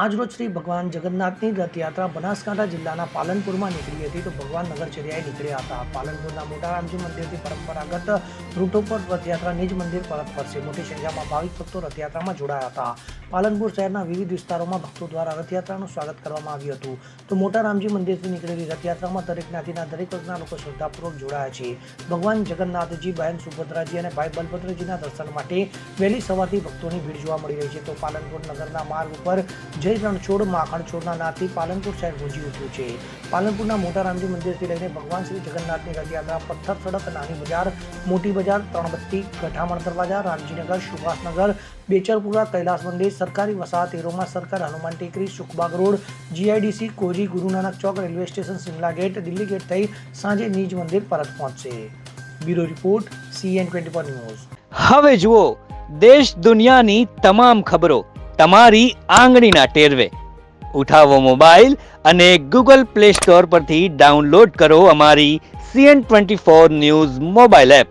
આજરોજ શ્રી ભગવાન જગન્નાથની રથયાત્રા બનાસકાંઠા જિલ્લાના પાલનપુરમાં નીકળી હતી તો ભગવાન નગરચર્યાએ નીકળ્યા હતા. પાલનપુરના મોટા રામજી મંદિરથી પરંપરાગત રૂટો પર રથયાત્રા નિજ મંદિર પરત ફરશે. મોટી સંખ્યામાં ભાવિક ભક્તો રથયાત્રામાં જોડાયા હતા. પાલનપુર શહેરના વિવિધ વિસ્તારોમાં ભક્તો દ્વારા રથયાત્રાનું સ્વાગત કરવામાં આવ્યું હતું. તો મોટા રામજી મંદિરથી નીકળેલી રથયાત્રામાં દરેક જ્ઞાતિના, દરેક વર્ગના લોકો શ્રદ્ધાપૂર્વક જોડાયા છે. ભગવાન જગન્નાથજી, બહેન સુભદ્રાજી અને ભાઈ બલભદ્રજીના દર્શન માટે વહેલી સવારથી ભક્તોની ભીડ જોવા મળી રહી છે. તો પાલનપુર નગરના માર્ગ ઉપર જય રણછોડ માખણછોડના નાથી પાલનપુર શહેર ગુંજી ઉઠ્યું છે. પાલનપુરના મોટા રામજી મંદિરથી લઈને ભગવાન શ્રી જગન્નાથની રથયાત્રા, પથ્થર, સડક, નાની બજાર, મોટી બજાર, ત્રણબત્તી ગઠામણ દરવાજા, રામજીનગર, સુભાષનગર, બેચરપુરા, કૈલાસ મંદિર સરકારી વસાહત એરોમાં સરકાર હનુમાન ટેકરી, Sukhbag road GIDC કોજી Guru Nanak chowk, railway station, Simla gate, Delhi gate થઈ સાંજે નિજ મંદિર પરત પહોંચશે. Bureau report CN twenty four news. હવે જુઓ, દેશ દુનિયાની તમામ ખબરો તમારી આંગળીના ટેરવે. ઉઠાવો મોબાઈલ અને ગૂગલ પ્લે સ્ટોર પરથી ડાઉનલોડ કરો અમારી CN twenty four news mobile app.